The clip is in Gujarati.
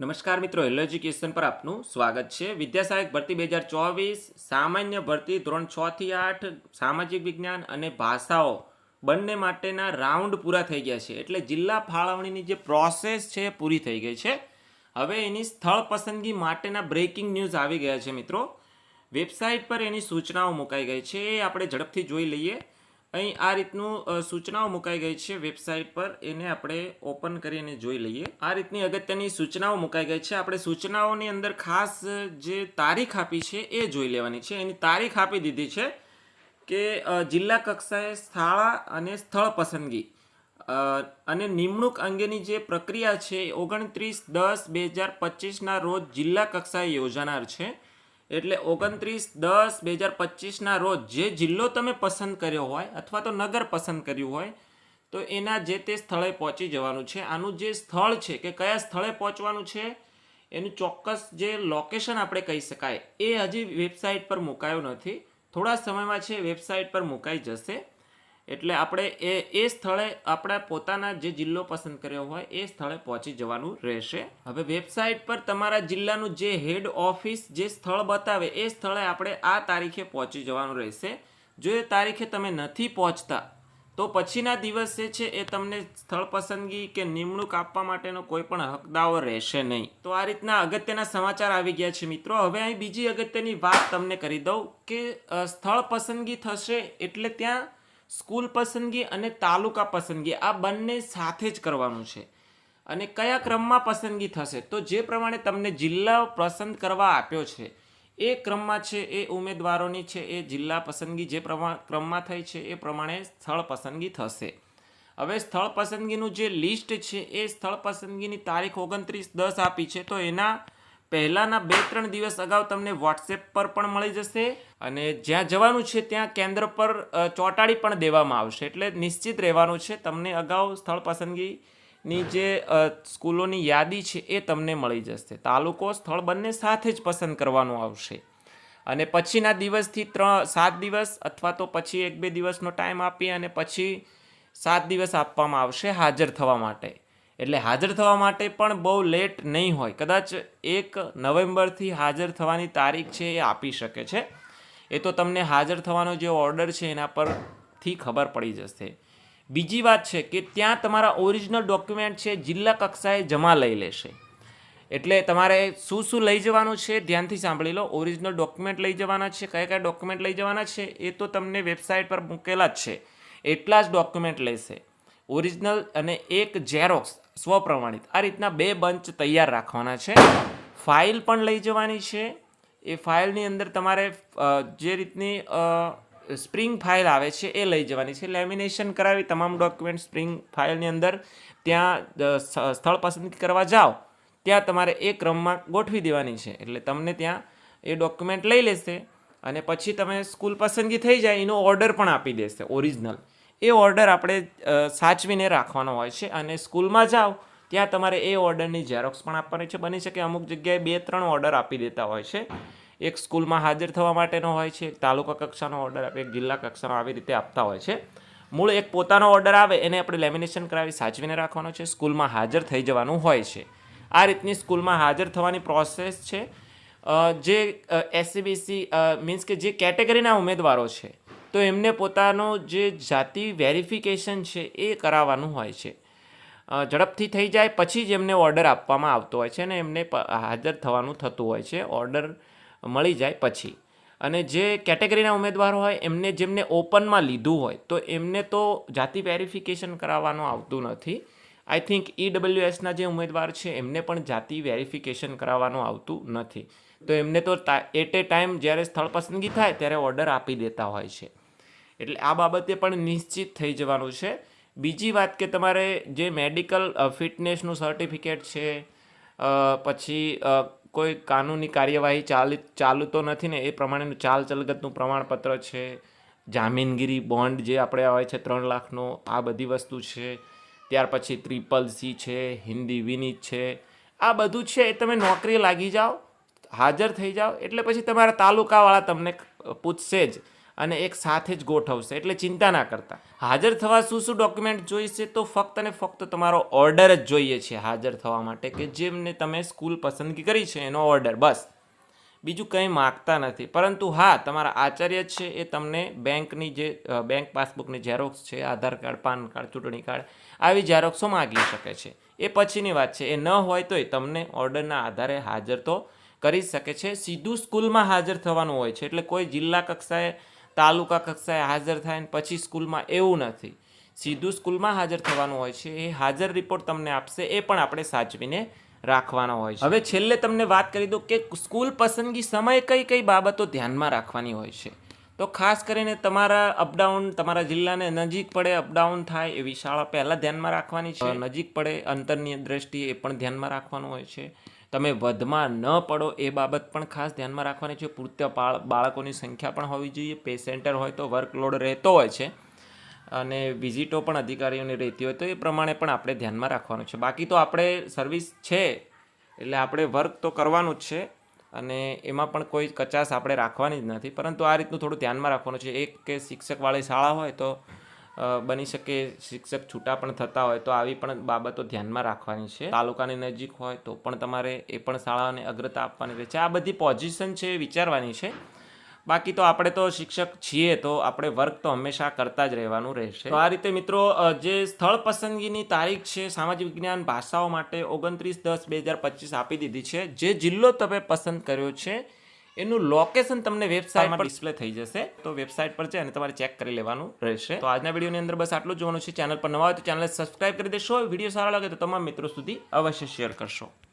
નમસ્કાર મિત્રો, હેલો એજ્યુકેશન પર આપનું સ્વાગત છે. વિદ્યાસહાયક ભરતી બે હજાર ચોવીસ, સામાન્ય ભરતી ધોરણ છ થી આઠ, સામાજિક વિજ્ઞાન અને ભાષાઓ બંને માટેના રાઉન્ડ પૂરા થઈ ગયા છે. એટલે જિલ્લા ફાળવણીની જે પ્રોસેસ છે પૂરી થઈ ગઈ છે. હવે એની સ્થળ પસંદગી માટેના બ્રેકિંગ ન્યૂઝ આવી ગયા છે મિત્રો. વેબસાઇટ પર એની સૂચનાઓ મુકાઈ ગઈ છે. એ આપણે ઝડપથી જોઈ લઈએ. અહીં આ રીતનું સૂચનાઓ મુકાઈ ગઈ છે વેબસાઇટ પર. એને આપણે ઓપન કરીને જોઈ લઈએ. આ રીતની અગત્યની સૂચનાઓ મુકાઈ ગઈ છે. આપણે સૂચનાઓની અંદર ખાસ, જે તારીખ આપી છે એ જોઈ લેવાની છે. એની તારીખ આપી દીધી છે કે જિલ્લા કક્ષાએ શાળા અને સ્થળ પસંદગી. અને નિમણૂક અંગેની જે પ્રક્રિયા છે ઓગણત્રીસ દસ બે હજાર પચીસના રોજ જિલ્લા કક્ષાએ યોજાનાર છે. એટલે ઓગણત્રીસ દસ બે હજાર પચીસના રોજ જે જિલ્લો તમે પસંદ કર્યો હોય અથવા તો નગર પસંદ કર્યું હોય, તો એના જે તે સ્થળે પહોંચી જવાનું છે. આનું જે સ્થળ છે કે કયા સ્થળે પહોંચવાનું છે, એનું ચોક્કસ જે લોકેશન આપણે કહી શકાય, એ હજી વેબસાઇટ પર મુકાયું નથી. થોડા સમયમાં છે વેબસાઇટ પર મુકાઈ જશે. એટલે આપણે એ એ સ્થળે આપણા પોતાના જે જિલ્લો પસંદ કર્યો હોય, એ સ્થળે પહોંચી જવાનું રહેશે. હવે વેબસાઇટ પર તમારા જિલ્લાનું જે હેડ ઓફિસ, જે સ્થળ બતાવે, એ સ્થળે આપણે આ તારીખે પહોંચી જવાનું રહેશે. જો એ તારીખે તમે નથી પહોંચતા, તો પછીના દિવસે છે એ તમને સ્થળ પસંદગી કે નિમણૂક આપવા માટેનો કોઈ પણ હકદાવો રહેશે નહીં. તો આ રીતના અગત્યના સમાચાર આવી ગયા છે મિત્રો. હવે અહીં બીજી અગત્યની વાત તમને કરી દઉં કે સ્થળ પસંદગી થશે એટલે ત્યાં સ્કૂલ પસંદગી અને તાલુકા પસંદગી, આ બંને સાથે જ કરવાનું છે. અને કયા ક્રમમાં પસંદગી થશે? તો જે પ્રમાણે તમને જિલ્લા પસંદ કરવા આપ્યો છે, એ ક્રમમાં છે, એ ઉમેદવારોની છે, એ જિલ્લા પસંદગી, જે પ્રમાણ ક્રમમાં થઈ છે, એ પ્રમાણે સ્થળ પસંદગી થશે. હવે સ્થળ પસંદગીનું જે લિસ્ટ છે, એ સ્થળ પસંદગીની તારીખ ઓગણત્રીસ દસ આપી છે, તો એના પહેલાંના બે, ત્રણ દિવસ અગાઉ તમને વોટ્સએપ પર પણ મળી જશે અને જ્યાં જવાનું છે ત્યાં કેન્દ્ર પર ચોંટાડી પણ દેવામાં આવશે. એટલે નિશ્ચિત રહેવાનું છે, તમને અગાઉ સ્થળ પસંદગીની જે સ્કૂલોની યાદી છે એ તમને મળી જશે. તાલુકો, સ્થળ બંને સાથે જ પસંદ કરવાનું આવશે. અને પછીના દિવસથી ત્રણ સાત દિવસ અથવા તો પછી એક, બે દિવસનો ટાઈમ આપી અને પછી સાત દિવસ આપવામાં આવશે હાજર થવા માટે. એટલે હાજર થવા માટે પણ બહુ લેટ નહીં હોય. કદાચ એક નવેમ્બરથી હાજર થવાની તારીખ છે એ આપી શકે છે. એ તો તમને હાજર થવાનો જે ઓર્ડર છે એના પરથી ખબર પડી જશે. બીજી વાત છે કે ત્યાં તમારા ઓરિજિનલ ડોક્યુમેન્ટ છે જિલ્લા કક્ષાએ જમા લઈ લેશે. એટલે તમારે શું શું લઈ જવાનું છે ધ્યાનથી સાંભળી લો. ઓરિજિનલ ડોક્યુમેન્ટ લઈ જવાના છે, કયા કયા ડોક્યુમેન્ટ લઈ જવાના છે એ તો તમને વેબસાઇટ પર મૂકેલા જ છે. એટલા જ ડોક્યુમેન્ટ લેશે. ઓરિજિનલ અને એક ઝેરોક્સ સ્વપ્રમાણિત. આ રીતના બે બંચ તૈયાર રાખવાના છે. ફાઇલ પણ લઈ જવાની છે. એ ફાઇલની અંદર તમારે જે રીતની સ્પ્રિંગ ફાઇલ આવે છે એ લઈ જવાની છે. લેમિનેશન કરાવી તમામ ડોક્યુમેન્ટ સ્પ્રિંગ ફાઇલની અંદર ત્યાં સ્થળ પસંદ કરવા જાઓ, ત્યાં તમારે એ ક્રમમાં ગોઠવી દેવાની છે. એટલે તમને ત્યાં એ ડોક્યુમેન્ટ લઈ લેશે અને પછી તમે સ્કૂલ પસંદગી થઈ જાય એનો ઓર્ડર પણ આપી દેશે, ઓરિજિનલ. એ ઓર્ડર આપણે સાચવીને રાખવાનો હોય છે અને સ્કૂલમાં જાઓ, ત્યાં તમારે એ ઓર્ડરની ઝેરોક્સ પણ આપવાની છે. બની શકે અમુક જગ્યાએ બે ત્રણ ઓર્ડર આપી દેતા હોય છે. એક સ્કૂલમાં હાજર થવા માટેનો હોય છે એક તાલુકા કક્ષાનો ઓર્ડર આપે, એક જિલ્લા કક્ષાનો આવી રીતે આપતા હોય છે. મૂળ એક પોતાનો ઓર્ડર આવે, એને આપણે લેમિનેશન કરાવી સાચવીને રાખવાનો છે. સ્કૂલમાં હાજર થઈ જવાનું હોય છે. આ રીતની સ્કૂલમાં હાજર થવાની પ્રોસેસ છે. જે એસસીબીસી મીન્સ કે જે કેટેગરીના ઉમેદવારો છે તો એમને પોતાનો જે જાતિ વેરિફિકેશન છે એ કરાવવાનું હોય છે. ઝડપથી થઈ જાય, પછી જ એમને ઓર્ડર આપવામાં આવતો હોય છે અને એમને હાજર થવાનું થતું હોય છે. ઓર્ડર મળી જાય પછી. અને જે કેટેગરીના ઉમેદવારો હોય, એમને જેમને ઓપનમાં લીધું હોય, તો એમને તો જાતિ વેરિફિકેશન કરાવવાનું આવતું નથી. આઈ થિંક ઈડબ્લ્યુએસના જે ઉમેદવાર છે, એમને પણ જાતિ વેરિફિકેશન કરાવવાનું આવતું નથી. તો એમને તો એટ એ ટાઈમ જ્યારે સ્થળ પસંદગી થાય, ત્યારે ઓર્ડર આપી દેતા હોય છે. એટલે આ બાબતે પણ નિશ્ચિત થઈ જવાનું છે. બીજી વાત કે તમારે જે મેડિકલ ફિટનેસનું સર્ટિફિકેટ છે પછી કોઈ કાનૂની કાર્યવાહી ચાલી, ચાલુ તો નથી ને, એ પ્રમાણેનું ચાલચલગતનું પ્રમાણપત્ર છે. જામીનગીરી બોન્ડ જે આપણે આવે છે ત્રણ લાખનો, આ બધી વસ્તુ છે. ત્યાર પછી ટ્રિપલ સી છે, હિન્દી વિનીત છે. આ બધું છે એ તમે નોકરીએ લાગી જાઓ, હાજર થઈ જાઓ, એટલે પછી તમારા તાલુકાવાળા તમને પૂછશે જ. અને એક સાથે જ ગોઠવશે. એટલે ચિંતા ના કરતા. હાજર થવા શું શું ડોક્યુમેન્ટ જોઈશે તો ફક્ત અને ફક્ત તમારો ઓર્ડર જ જોઈએ છે હાજર થવા માટે કે જેમને તમે સ્કૂલ પસંદગી કરી છે એનો ઓર્ડર બસ. બીજું કંઈ માગતા નથી. પરંતુ હા, તમારા આચાર્ય છે એ તમને બેંકની જે બેંક પાસબુકની ઝેરોક્સ છે, આધાર કાર્ડ, પાન કાર્ડ, ચૂંટણી કાર્ડ, આવી ઝેરોક્સો માગી શકે છે. એ પછીની વાત છે. એ ન હોય તોય તમને ઓર્ડરના આધારે હાજર તો કરી શકે છે. સીધું સ્કૂલમાં હાજર થવાનું હોય છે. એટલે કોઈ જિલ્લા કક્ષાએ તાલુકા કક્ષાએ હાજર થાય ને પછી સ્કૂલમાં એવું નથી. સીધું સ્કૂલમાં હાજર થવાનું હોય છે. એ હાજર રિપોર્ટ તમને આપશે, એ પણ આપણે સાચવીને રાખવાનો હોય છે. હવે છેલ્લે તમને વાત કરી દઉં કે સ્કૂલ પસંદગી સમયે કઈ કઈ બાબતો ધ્યાનમાં રાખવાની હોય છે. તો ખાસ કરીને તમારા અપડાઉન તમારા જિલ્લાને નજીક પડે અપડાઉન થાય એવી શાળા પહેલાં ધ્યાનમાં રાખવાની છે. નજીક પડે અંતરની દ્રષ્ટિએ એ પણ ધ્યાનમાં રાખવાનું હોય છે. તમે વધમાં ન પડો એ બાબત પણ ખાસ ધ્યાનમાં રાખવાની છે. પૂરતા બાળ- બાળકોની સંખ્યા પણ હોવી જોઈએ. પેસેન્ટર હોય તો વર્કલોડ રહેતો હોય છે અને વિઝિટો પણ અધિકારીઓની રહેતી હોય તો એ પ્રમાણે પણ આપણે ધ્યાનમાં રાખવાનું છે. બાકી તો આપણે સર્વિસ છે એટલે આપણે વર્ક તો કરવાનું જ છે અને એમાં પણ કોઈ કચાશ આપણે રાખવાની જ નથી. પરંતુ આ રીતનું થોડું ધ્યાનમાં રાખવાનું છે. એક કે શિક્ષકવાળી શાળા હોય તો બની શકે, શિક્ષક છૂટા પણ થતા હોય, તો આવી પણ બાબતો ધ્યાનમાં રાખવાની છે. તાલુકાની નજીક હોય તો પણ તમારે એ પણ શાળાને અગ્રતા આપવાની રહે છે. આ બધી પોઝિશન છે એ વિચારવાની છે. બાકી તો આપણે તો શિક્ષક છીએ, તો આપણે વર્ક તો હંમેશા કરતા જ રહેવાનું રહેશે. આ રીતે મિત્રો જે સ્થળ પસંદગીની તારીખ છે, સામાજિક વિજ્ઞાન ભાષાઓ માટે ઓગણત્રીસ દસ બે હજાર પચીસ આપી દીધી છે. જે જિલ્લો તમે પસંદ કર્યો છે એનું લોકેશન તમને વેબસાઇટ પર ડિસ્પ્લે થઈ જશે. તો વેબસાઇટ પર છે અને તમારે ચેક કરી લેવાનું રહેશે. તો આજના વિડીયોની અંદર બસ આટલું જોવાનું છે. ચેનલ પર નવા હોય તો ચેનલ સબસ્ક્રાઇબ કરી દેશો. વીડિયો સારા લાગે તો તમામ મિત્રો સુધી અવશ્ય શેર કરશો.